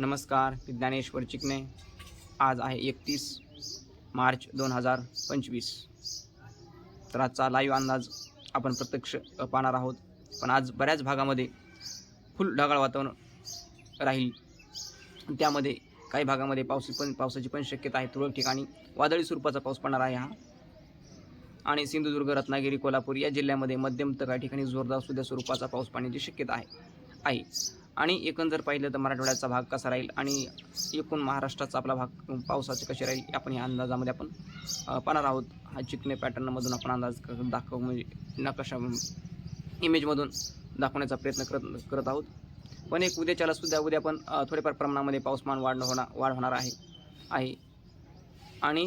नमस्कार मी ज्ञानेश्वर चिकणे आज आहे एकतीस मार्च दोन हजार पंचवीस. तर आजचा लाईव्ह अंदाज आपण प्रत्यक्ष पाहणार आहोत. पण आज बऱ्याच भागामध्ये फुल ढगाळ वातावरण राहील. त्यामध्ये काही भागामध्ये पाऊस पण पावसाची पण शक्यता आहे. तुरळक ठिकाणी वादळी स्वरूपाचा पाऊस पडणार आहे हा. आणि सिंधुदुर्ग रत्नागिरी कोल्हापूर या जिल्ह्यामध्ये मध्यम तर काही ठिकाणी जोरदार सुद्धा स्वरूपाचा पाऊस पाण्याची शक्यता आहे. आहे. आणि एकंदर जर पाहिलं तर मराठवाड्याचा भाग कसा राहील आणि एकूण महाराष्ट्राचा आपला भाग पावसाचे कसे राहील आपण या अंदाजामध्ये आपण पाहणार आहोत. हा चिकणे पॅटर्नमधून आपण अंदाज दाखव म्हणजे नकाशा इमेजमधून दाखवण्याचा प्रयत्न करत करत आहोत. पण एक उद्याच्याला सुद्धा उद्या पण थोडेफार प्रमाणामध्ये पाऊसमान वाढ होणार वाढ होणार आहे आहे. आणि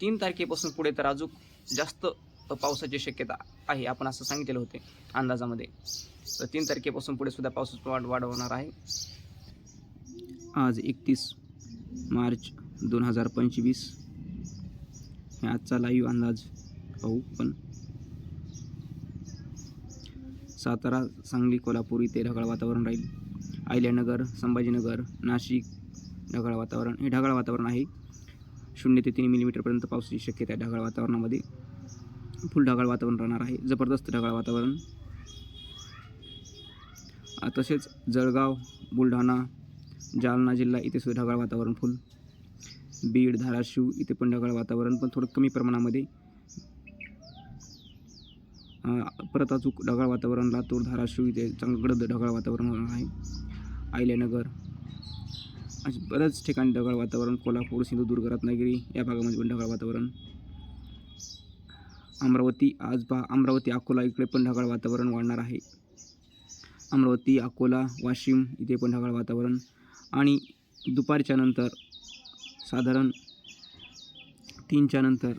तीन तारखेपासून पुढे तर अजून जास्त पावसाची शक्यता आहे आपण असं सांगितलेलं होते अंदाजामध्ये. तर तीन तारखेपासून पुढे सुद्धा पाऊस वाढ वाढ होणार आहे. आज एकतीस मार्च दोन हजार पंचवीस. हे आजचा लाईव्ह अंदाज पाहू पण. सातारा सांगली कोल्हापूर इथे ढगाळ वातावरण राहील. अहिल्यानगर संभाजीनगर नाशिक ढगाळ वातावरण हे ढगाळ वातावरण आहे. शून्य ते तीन मिलीमीटरपर्यंत पावसाची शक्यता आहे ढगाळ वातावरणामध्ये. फुल ढगाळ वातावरण राहणार आहे. जबरदस्त ढगाळ वातावरण. तसेच जळगाव बुलढाणा जालना जिल्हा इथे सुद्धा ढगाळ वातावरण फुल. बीड धाराशिव इथे पण ढगाळ वातावरण पण थोडं कमी प्रमाणामध्ये. परत अचूक ढगाळ वातावरण लातूर धाराशिव इथे चांगलं गडद ढगाळ वातावरण होणार आहे. आयल्यानगर. असे बऱ्याच ठिकाणी ढगाळ वातावरण कोल्हापूर सिंधुदुर्ग रत्नागिरी या भागामध्ये पण ढगाळ वातावरण. अमरावती आज पहा अमरावती अकोला इकडे पण ढगाळ वातावरण वाढणार आहे. अमरावती अकोला वाशिम इथे पण ढगाळ वातावरण. आणि दुपारच्या नंतर साधारण तीनच्या नंतर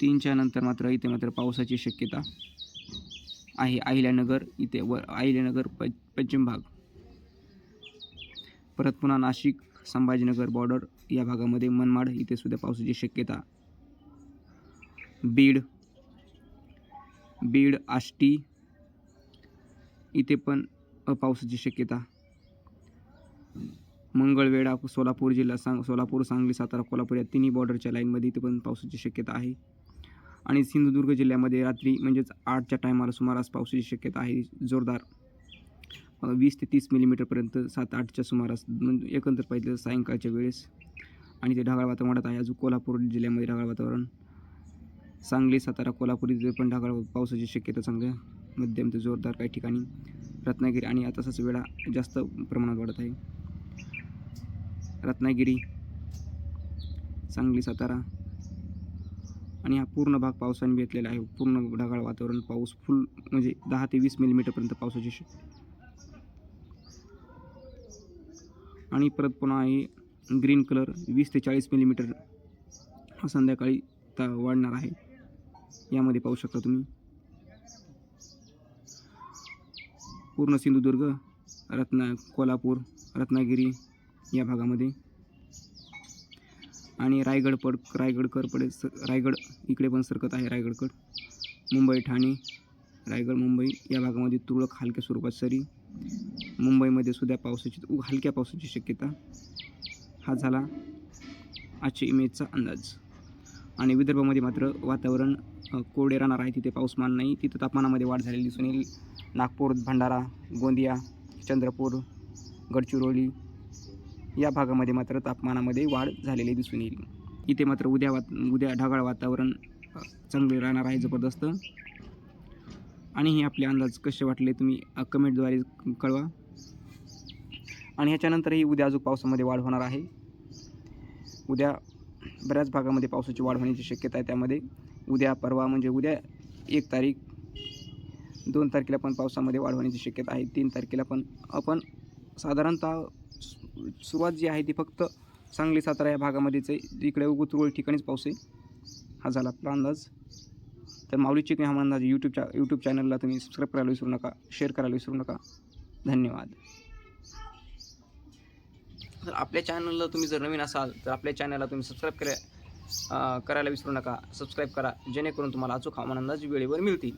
तीनच्या नंतर मात्र इथे मात्र पावसाची शक्यता आहे. अहिल्यानगर इथे व अहिल्यानगर प पश्चिम भाग. परत पुन्हा नाशिक संभाजीनगर बॉर्डर या भागामध्ये मनमाड इथे सुद्धा पावसाची शक्यता. बीड बीड आष्टी इथे पण अ, पावसाची शक्यता. मंगळवेढा सोलापूर जिल्हा सांग सोलापूर सांगली सातारा कोल्हापूर या तिन्ही बॉर्डरच्या लाईनमध्ये इथे पण पावसाची शक्यता आहे. आणि सिंधुदुर्ग जिल्ह्यामध्ये रात्री म्हणजेच आठच्या टायमाला सुमारास पावसाची शक्यता आहे. जोरदार वीस ते तीस मिलीमीटरपर्यंत सात आठच्या सुमारास म्हणजे एकंदर पाहिजे सायंकाळच्या वेळेस. आणि ते ढगाळ वातावरण वाढत आहे. अजून कोल्हापूर जिल्ह्यामध्ये ढगाळ वातावरण. सांगली सातारा कोल्हापूर इथे पण ढगाळ पावसाची शक्यता चांगल्या मध्यम ते जोरदार काही ठिकाणी. रत्नागिरी आणि आता तसाच वेळा जास्त प्रमाणात वाढत आहे. रत्नागिरी सांगली सातारा. आणि हा पूर्ण भाग पावसाने भेटलेला आहे. पूर्ण ढगाळ वातावरण पाऊस फुल म्हणजे दहा ते वीस मिलीमीटरपर्यंत पावसाची आणि परत पुन्हा आहे ग्रीन कलर वीस ते चाळीस मिलीमीटर हा संध्याकाळी ता वाढणार आहे. यामध्ये पाहू शकता तुम्ही. पूर्ण सिंधुदुर्ग रत्ना कोल्हापूर रत्नागिरी या भागामध्ये. आणि रायगड पड रायगडकर पडे स रायगड इकडे पण सरकत आहे रायगडकड मुंबई ठाणे रायगड मुंबई या भागामध्ये तुरळक हलक्या स्वरूपात सरी. मुंबईमध्ये सुद्धा पावसाची हलक्या पावसाची शक्यता हा झाला. आजच्या इमेजचा अंदाज. आणि विदर्भामध्ये मात्र वातावरण कोरडे राहणार आहे. तिथे पाऊसमान नाही. तिथं तापमानामध्ये वाढ झालेली दिसून येईल. नागपूर भंडारा गोंदिया चंद्रपूर गडचिरोली या भागामध्ये मात्र तापमानामध्ये वाढ झालेली दिसून येईल. इथे मात्र उद्या वात उद्या ढगाळ वातावरण चांगले राहणार आहे जबरदस्त. आणि हे आपले अंदाज कसे वाटले तुम्ही कमेंटद्वारे कळवा. आणि ह्याच्यानंतरही उद्या अजून पावसामध्ये वाढ होणार आहे. उद्या बऱ्याच भागामध्ये पावसाची वाढ होण्याची शक्यता आहे त्यामध्ये. उद्या परवा म्हणजे उद्या एक तारीख दोन तारखेला पण पावसामध्ये वाढ होण्याची शक्यता आहे. तीन तारखेला पण आपण साधारणतः सुरुवात जी आहे ती फक्त सांगली सातारा या भागामध्येच आहे. इकडे उगुतुरळ ठिकाणीच पाऊस आहे. हा झाला आपला अंदाज. तर माऊली चिकन हा अंदाज यूट्यूबच्या यूट्यूब चॅनलला तुम्ही सबस्क्राईब करायला विसरू नका शेअर करायला विसरू नका. धन्यवाद. तर आपल्या चॅनलला तुम्ही जर नवीन असाल तर आपल्या चॅनलला तुम्ही सबस्क्राईब करा करायला विसरू नका. सबस्क्राईब करा जेणेकरून तुम्हाला अचूक हवामान अंदाज वेळेवर मिळतील.